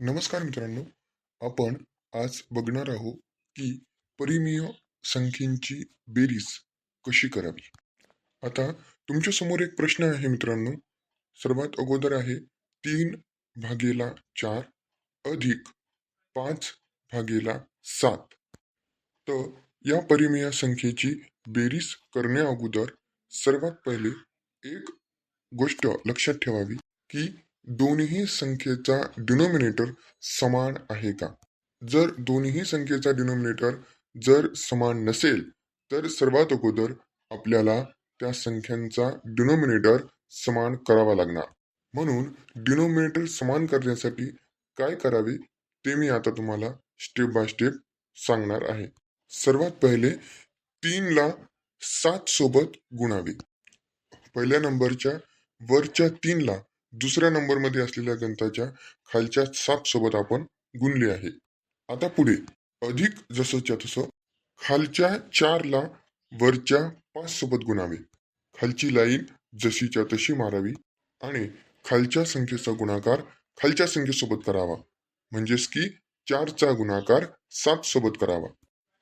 नमस्कार मित्रांनो आपण आज बघणार आहोत की परिमेय संख्येची बेरीज कशी करावी? आता तुमच्यासमोर एक प्रश्न आहे मित्रांनो. सर्वात अगोदर आहे तीन भागेला चार अधिक पाच भागेला सात. तर या परिमेय संख्येची बेरीज करण्या अगोदर सर्वात पहिले एक गोष्ट लक्षात ठेवावी की दोन्ही संख्येचा डिनोमिनेटर समान आहे का? जर दोन्ही संख्येचा डिनोमिनेटर जर समान नसेल तर सर्वात अगोदर आपल्याला त्या संख्यांचा डिनोमिनेटर समान करावा लागणार. म्हणून डिनोमिनेटर समान करण्यासाठी काय करावे ते मी आता तुम्हाला स्टेप बाय स्टेप सांगणार आहे. सर्वात पहिले तीनला सात सोबत गुणावे. पहिल्या नंबरच्या वरच्या तीनला दुसऱ्या नंबरमध्ये असलेल्या ग्रंथाच्या खालच्या सात सोबत आपण गुणले आहे. आता पुढे. अधिक जसंच्या तसं खालच्या चारला वरच्या पाच सोबत गुणावे. खालची लाईन जशीच्या तशी मारावी आणि खालच्या संख्येचा गुणाकार खालच्या संख्येसोबत करावा. म्हणजेच की चारचा गुणाकार सात सोबत करावा.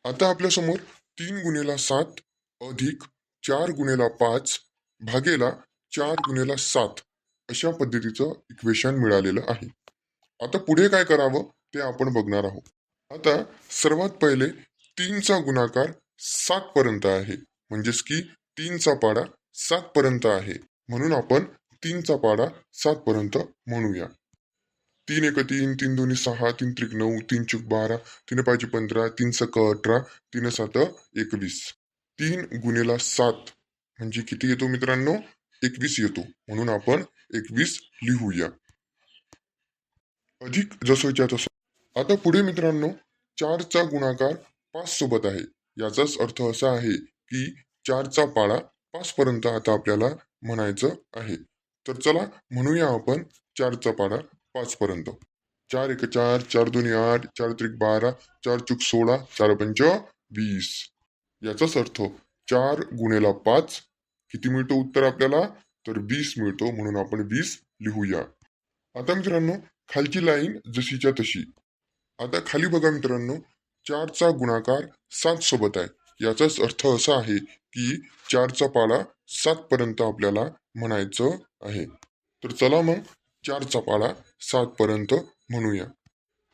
आता आपल्यासमोर तीन गुणेला सात अधिक चार गुणेला पाच भागेला चार गुणेला सात अशा पद्धतीचं इक्वेशन मिळालेलं आहे. आता पुढे काय करावं ते आपण बघणार आहोत. आता सर्वात पहिले तीनचा गुणाकार सात पर्यंत आहे. म्हणजेच की तीनचा पाडा सात पर्यंत आहे. म्हणून आपण तीनचा पाडा सात पर्यंत म्हणूया. तीन एक तीन तीन दोन्ही सहा तीन त्रिक नऊ तीन चुक बारा तीन पाहिजे पंधरा तीन सक अठरा तीन सात एकवीस. तीन गुणेला सात. म्हणजे किती येतो मित्रांनो? एकवीस येतो. म्हणून आपण एकवीस लिहूया. अधिक जसोच्या तसं. आता पुढे मित्रांनो चारचा गुणाकार पाच सोबत आहे. याचाच अर्थ असा आहे की चारचा पाडा पाच पर्यंत आता आपल्याला म्हणायचं आहे. तर चला म्हणूया आपण चारचा पाडा पाच पर्यंत चार एक चार चार दोन्ही आठ चार त्रिक बारा चार चूक सोळा चार पंच वीस. याचाच अर्थ चार गुणेला पाच किती मिळतो उत्तर आपल्याला? तर वीस मिळतो म्हणून आपण वीस लिहूया. आता मित्रांनो खालची लाईन जशीच्या तशी. आता खाली बघा मित्रांनो चारचा गुणाकार सात सोबत आहे. याचाच अर्थ असा आहे की चारचा पाला सात पर्यंत आपल्याला म्हणायचं आहे. तर चला मग चारचा पाला सात पर्यंत म्हणूया.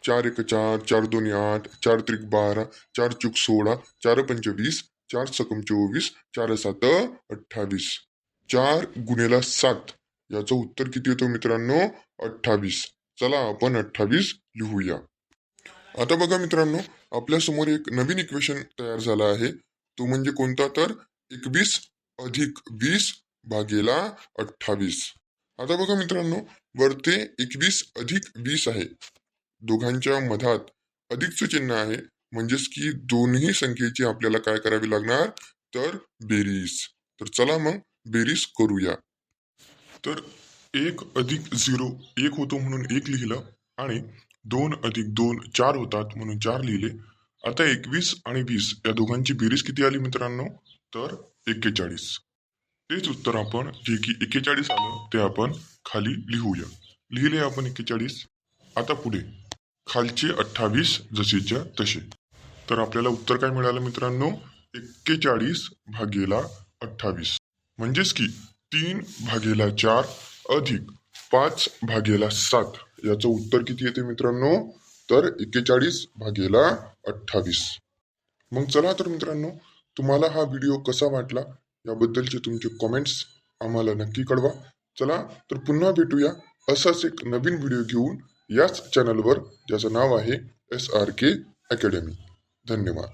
चार एक चार चार दोन आठ चार त्रिक बारा चार चूक सोळा चार पंच वीस चार सकम चोवीस चार सात अठ्ठावीस. चार गुणेला सात. याचं उत्तर किती येतो मित्रांनो? अठ्ठावीस. चला आपण अठ्ठावीस लिहूया. आता बघा मित्रांनो आपल्यासमोर एक नवीन इक्वेशन तयार झाला आहे. तो म्हणजे कोणता? तर एकवीस अधिक वीस भागेला अठ्ठावीस. आता बघा मित्रांनो वरते एकवीस अधिक वीस आहे. दोघांच्या मधात अधिकचं चिन्ह आहे. म्हणजेच की दोन्ही संख्येची आपल्याला काय करावी लागणार? तर बेरीज. तर चला मग बेरीज करूया. तर एक अधिक झिरो एक होतो म्हणून एक लिहिलं आणि दोन अधिक दोन चार होतात म्हणून चार लिहिले. आता एकवीस आणि वीस या दोघांची बेरीज किती आली मित्रांनो? तर एक्केचाळीस. तेच उत्तर आपण जे की एक्केचाळीस आलं ते आपण खाली लिहूया. लिहिले आपण एक्केचाळीस? आता पुढे. खालचे अठ्ठावीस जशीच्या तसे तर आपल्याला उत्तर काय मिळालं मित्रांनो? एक्केचाळीस भागेला अठ्ठावीस. म्हणजेच की तीन भागेला चार अधिक पाच भागेला सात. याचं उत्तर किती येते मित्रांनो? तर एक्केचाळीस भागेला अठ्ठावीस. मग चला तर मित्रांनो तुम्हाला हा व्हिडिओ कसा वाटला याबद्दलचे तुमचे कमेंट्स आम्हाला नक्की कळवा. चला तर पुन्हा भेटूया असाच एक नवीन व्हिडिओ घेऊन. याच चॅनलवर ज्याचं नाव आहे एस आर के अकॅडमी धन्यवाद.